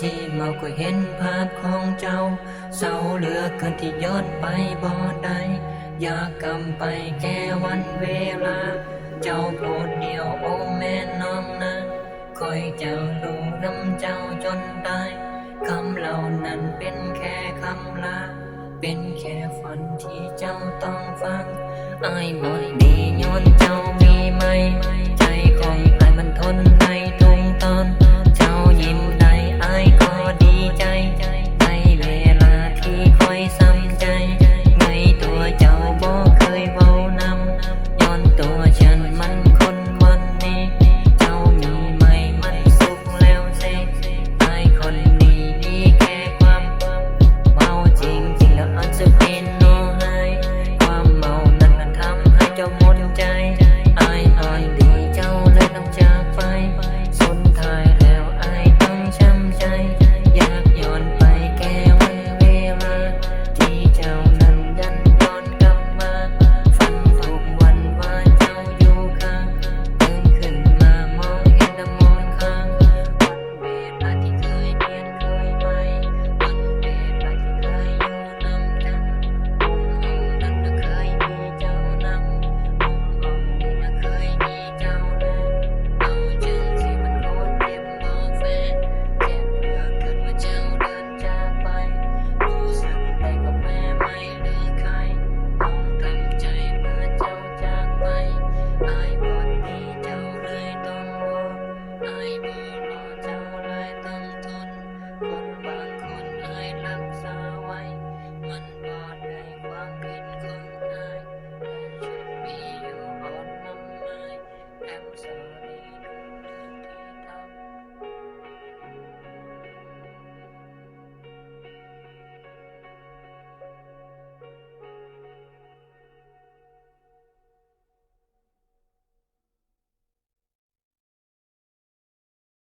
ที่เมันก็เห็นภาพของเจ้า เศร้าเหลือเกินที่ย้อนไปบ่ได้อยากกำไปแค่วันเวลา เจ้าโกรธเดียวโอแม่น้องนะคอยเจ้าดูน้ำเจ้าจนตายคำเหล่านั้นเป็นแค่คำลา เป็นแค่ฝันที่เจ้าต้องฟัง ไอ้บ่อยดีย้อนเจ้ามีไหม